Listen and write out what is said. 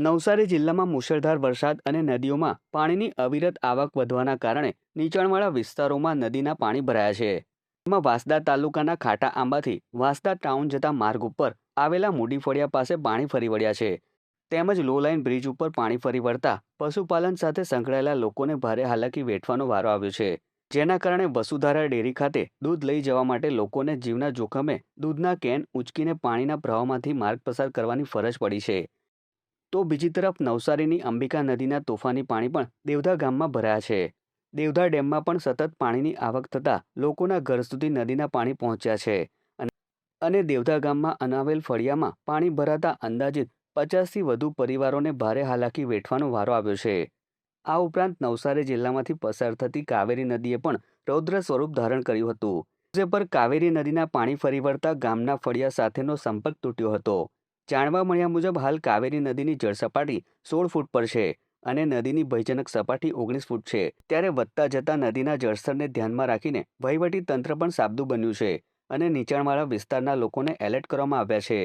નવસારી જિલ્લામાં મુશળધાર વરસાદ અને નદીઓમાં પાણીની અવિરત આવક વધવાના કારણે નીચાણવાળા વિસ્તારોમાં નદીના પાણી ભરાયા છે. એમાં વાંસદા તાલુકાના ખાટા આંબાથી વાંસદા ટાઉન જતા માર્ગ ઉપર આવેલા મૂડી ફળિયા પાસે પાણી ફરી વળ્યા છે. તેમજ લો લાઇન બ્રિજ ઉપર પાણી ફરી વળતા પશુપાલન સાથે સંકળાયેલા લોકોને ભારે હાલાકી વેઠવાનો વારો આવ્યો છે. જેના કારણે વસુધારા ડેરી ખાતે દૂધ લઈ જવા માટે લોકોને જીવના જોખમે દૂધના કેન ઉંચકીને પાણીના પ્રવાહમાંથી માર્ગ પસાર કરવાની ફરજ પડી છે. તો બીજી તરફ નવસારીની અંબિકા નદીના તોફાની પાણી પણ દેવધા ગામમાં ભરાયા છે. દેવધા ડેમમાં પણ સતત પાણીની આવક થતાં લોકોના ઘર સુધી નદીના પાણી પહોંચ્યા છે અને- દેવધા ગામમાં અનાવેલ ફળિયામાં પાણી ભરાતા અંદાજિત પચાસથી વધુ પરિવારોને ભારે હાલાકી વેઠવાનો વારો આવ્યો છે. આ ઉપરાંત નવસારી જિલ્લામાંથી પસાર થતી કાવેરી નદીએ પણ રૌદ્ર સ્વરૂપ ધારણ કર્યું હતું. જે પર કાવેરી નદીના પાણી ફરી વળતા ગામના ફળિયા સાથેનો સંપર્ક તૂટ્યો હતો. જાણવા મળ્યા મુજબ હાલ કાવેરી નદીની જળસપાટી સોળ ફૂટ પર છે અને નદીની ભયજનક સપાટી ઓગણીસ ફૂટ છે. ત્યારે વધતા જતા નદીના જળસ્તરને ધ્યાનમાં રાખીને વહીવટી તંત્ર પણ સાબદું બન્યું છે અને નીચાણવાળા વિસ્તારના લોકોને એલર્ટ કરવામાં આવ્યા છે.